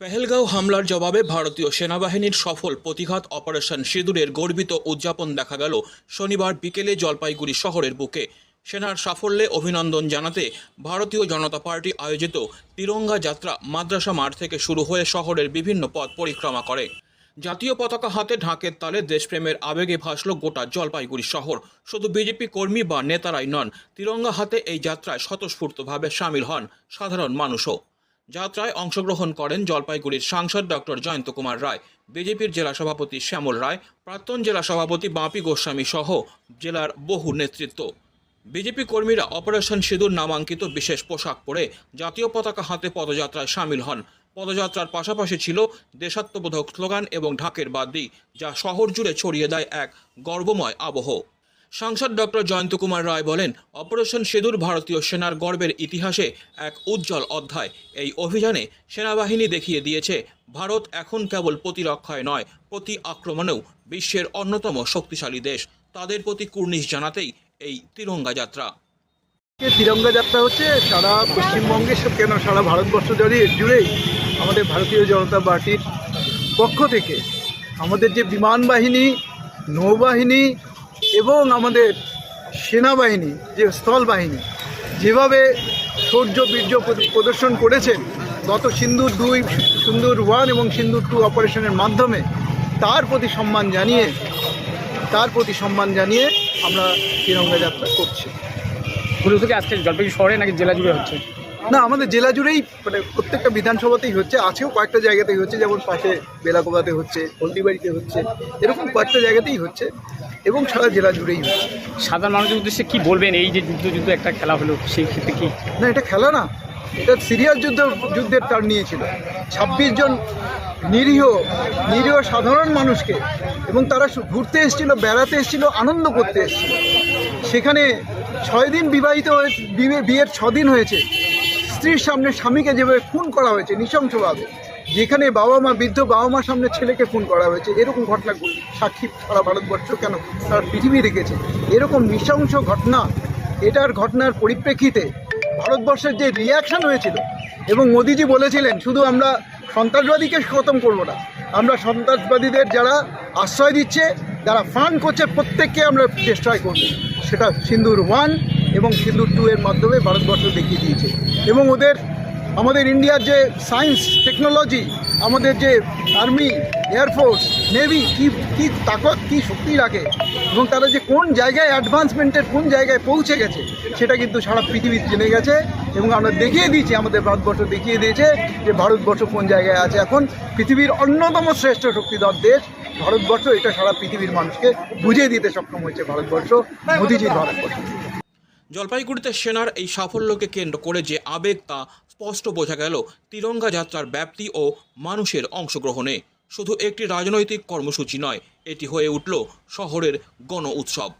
পেহেলগাঁও হামলার জবাবে ভারতীয় সেনাবাহিনীর সফল প্রতিঘাত অপারেশন সিঁদুরের গর্বিত উদযাপন দেখা গেল শনিবার বিকেলে জলপাইগুড়ি শহরের বুকে। সেনার সাফল্যে অভিনন্দন জানাতে ভারতীয় জনতা পার্টি আয়োজিত তিরঙ্গা যাত্রা মাদ্রাসা মাঠ থেকে শুরু হয়ে শহরের বিভিন্ন পথ পরিক্রমা করে। জাতীয় পতাকা হাতে ঢাকের তালে দেশপ্রেমের আবেগে ভাসল গোটা জলপাইগুড়ি শহর। শুধু বিজেপি কর্মী বা নেতারাই নন, তিরঙ্গা হাতে এই যাত্রায় স্বতঃস্ফূর্তভাবে সামিল হন সাধারণ মানুষও। যাত্রায় অংশগ্রহণ করেন জলপাইগুড়ির সাংসদ ডক্টর জয়ন্ত কুমার রায়, বিজেপির জেলা সভাপতি শ্যামল রায়, প্রাক্তন জেলা সভাপতি বাপি গোস্বামী সহ জেলার বহু নেতৃত্ব। বিজেপি কর্মীরা অপারেশন সিঁদুর নামাঙ্কিত বিশেষ পোশাক পরে জাতীয় পতাকা হাতে পদযাত্রায় সামিল হন। পদযাত্রার পাশাপাশি ছিল দেশাত্মবোধক স্লোগান এবং ঢাকের বাদ্যি, যা শহর জুড়ে ছড়িয়ে দেয় এক গর্বময় আবহ। সাংসদ ডক্টর জয়ন্ত কুমার রায় বলেন, অপারেশন সিঁদুর ভারতীয় সেনার গর্বের ইতিহাসে এক উজ্জ্বল অধ্যায়। এই অভিযানে সেনাবাহিনী দেখিয়ে দিয়েছে, ভারত এখন কেবল প্রতিরক্ষায় নয়, প্রতি আক্রমণেও বিশ্বের অন্যতম শক্তিশালী দেশ। তাদের প্রতি কুর্নিশ জানাতেই এই তিরঙ্গা যাত্রা। তিরঙ্গা যাত্রা হচ্ছে সারা পশ্চিমবঙ্গে কেন সারা ভারতবর্ষ জুড়ে জুড়েই আমাদের ভারতীয় জনতা পার্টির পক্ষ থেকে আমাদের যে বিমান বাহিনী, নৌবাহিনী এবং আমাদের সেনাবাহিনী যে স্থল বাহিনী যেভাবে শৌর্য বীর্য প্রদ- প্রদর্শন করেছেন গত সিন্দুর দুই সিন্দুর ওয়ান এবং সিন্দুর টু অপারেশনের মাধ্যমে তার প্রতি সম্মান জানিয়ে তার প্রতি সম্মান জানিয়ে আমরা তিরঙ্গা যাত্রা করছি। শুরু থেকে আজকে জলপাইগুড়ি শহরে নাকি জেলা জুড়ে হচ্ছে? না আমাদের জেলা জুড়েই মানে প্রত্যেকটা বিধানসভাতেই হচ্ছে আছেও কয়েকটা জায়গাতেই হচ্ছে যেমন পাশে বেলাকোবাতে হচ্ছে হলদিবাড়িতে হচ্ছে এরকম কয়েকটা জায়গাতেই হচ্ছে। এবং সারা জেলা জুড়েই হচ্ছে। সাধারণ মানুষের উদ্দেশ্যে কি বলবেন? এই যে যুদ্ধ যুদ্ধ একটা খেলা হলো সেই ক্ষেত্রে কি? না এটা খেলা না। এটা সিরিয়াস যুদ্ধ যুদ্ধের টার্ন নিয়েছিল। ছাব্বিশ জন নিরীহ নিরীহ সাধারণ মানুষকে এবং তারা ঘুরতে এসেছিল বেড়াতে এসেছিল আনন্দ করতে এসেছিল। সেখানে ছয় দিন বিবাহিত হয়ে বিয়ে- বিয়ের ছদিন হয়েছে। স্ত্রীর সামনে স্বামীকে যেভাবে খুন করা হয়েছে নৃশংসভাবে। যেখানে বাবা মা, বৃদ্ধ বাবা মার সামনে ছেলেকে খুন করা হয়েছে, এরকম ঘটনা সাক্ষী সারা ভারতবর্ষ কেন সারা পৃথিবী রেখেছে এরকম নৃশংস ঘটনা, এটার ঘটনার পরিপ্রেক্ষিতে ভারতবর্ষের যে রিয়াকশন হয়েছিল, এবং মোদিজি বলেছিলেন, শুধু আমরা সন্ত্রাসবাদীকে খতম করব না, আমরা সন্ত্রাসবাদীদের যারা আশ্রয় দিচ্ছে, যারা ফান্ড করছে, প্রত্যেককে আমরা ডিস্ট্রয় করব। সেটা সিন্দুর ওয়ান এবং সিন্দুর টু এর মাধ্যমে ভারতবর্ষ দেখিয়ে দিয়েছে। এবং ওদের আমাদের ইন্ডিয়ার যে সায়েন্স, টেকনোলজি, আমাদের যে আর্মি এয়ারফোর্স নেভি, কি কি তাকত, কি শক্তি রাখে এবং তারা যে কোন জায়গায় অ্যাডভান্সমেন্টের, কোন জায়গায় পৌঁছে গেছে, সেটা কিন্তু সারা পৃথিবী জেনে গেছে এবং আমরা দেখিয়ে দিয়েছি, আমাদের ভারতবর্ষ দেখিয়ে দিয়েছে যে ভারতবর্ষ কোন জায়গায় আছে। এখন পৃথিবীর অন্যতম শ্রেষ্ঠ শক্তিধর দেশ, ভারতবর্ষ, এটা সারা পৃথিবীর মানুষকে বুঝিয়ে দিতে সক্ষম হয়েছে ভারতবর্ষ, মোদিজির ভারতবর্ষ। জলপাইগুড়িতে সেনার এই সাফল্যকে কেন্দ্র করে যে আবেগ তা স্পষ্ট বোঝা গেল তিরঙ্গা যাত্রার ব্যাপ্তি ও মানুষের অংশগ্রহণে। শুধু একটি রাজনৈতিক কর্মসূচি নয়, এটি হয়ে উঠল শহরের গণ উৎসব।